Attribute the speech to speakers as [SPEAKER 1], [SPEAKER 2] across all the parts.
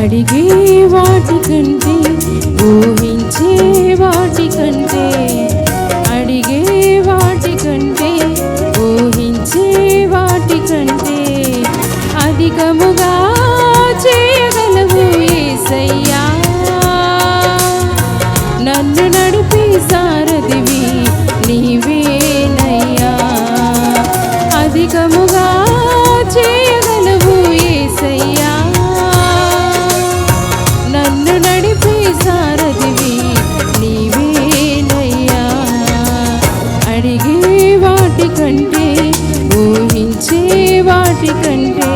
[SPEAKER 1] అడిగే వాటి కంటే ఊహించే వాటి కంటే అడిగే వాటి వాటికంటే ఊహించే వాటికంటే.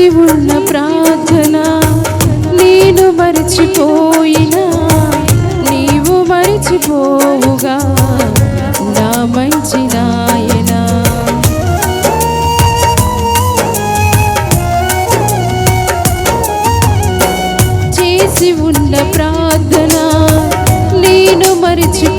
[SPEAKER 1] చేసి ఉన్న ప్రార్థన నేను మరచిపోయినా నీవు మరచిపోవుగా నా మంచి నాయనా. చేసి ఉన్న ప్రార్థన నేను మరచిపోయినా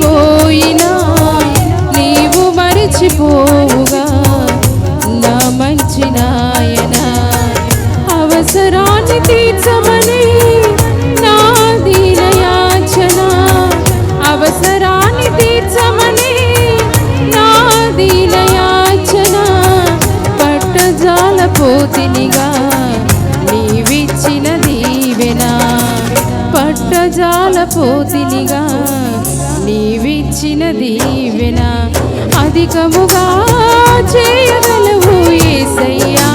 [SPEAKER 1] పట్టజాల పోతినిగా నీవిచ్చిన దీవెన అధికముగా చేయగలవు ఏసయ్యా.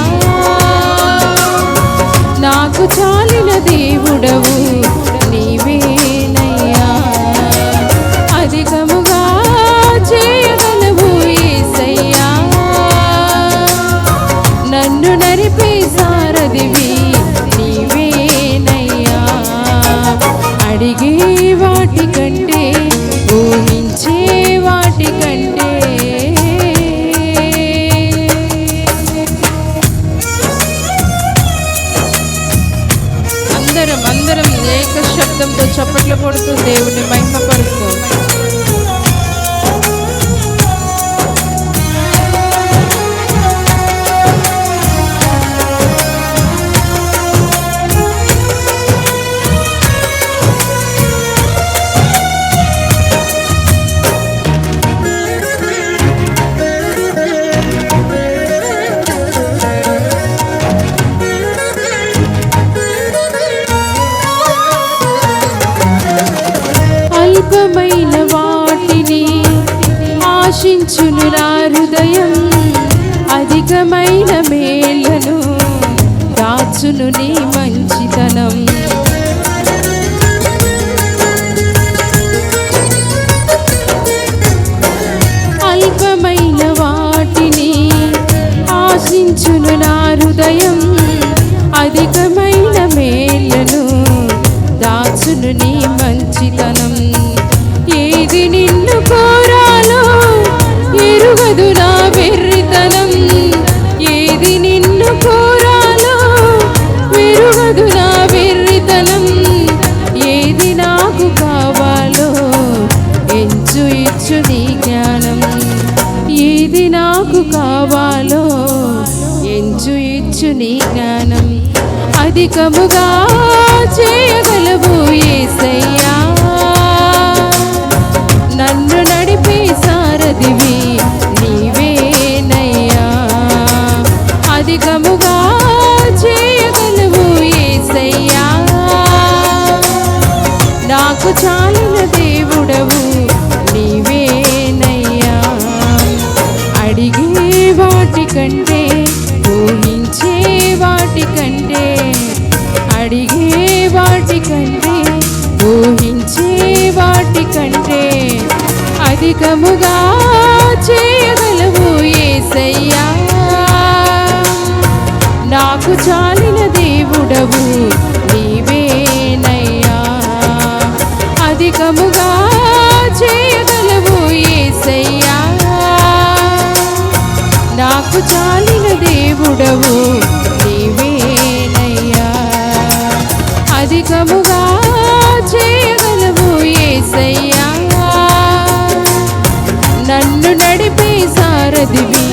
[SPEAKER 1] ఆశించును నా హృదయం అధికమైన మేలను దాచును నీ మంచితనం. అల్పమైన వాటిని ఆశించును నా హృదయం అధికమైన మేలను దాచును నీ మంచితనం. నీ జ్ఞానం అధికముగా చేయగలవు ఏసయ్యా. నన్ను నడిపే సారథివి నీవేనయ్యా. అధికముగా చేయగలవు ఏసయ్యా. నాకు చా ఆశించే వాటికంటే అడిగే వాటికంటే ఊహించే వాటికంటే అధికముగా చేయగలవు ఏసయ్యా. నాకు చాలిన దేవుడవు నీవేనయ్యా. అధికముగా చేయగలవు ఏసయ్యా. నాకు చాలి దేవుడవు నీవేనయ్యా. అధికముగా చేయగలవు ఏసయ్యా. నన్ను నడిపే సారథివి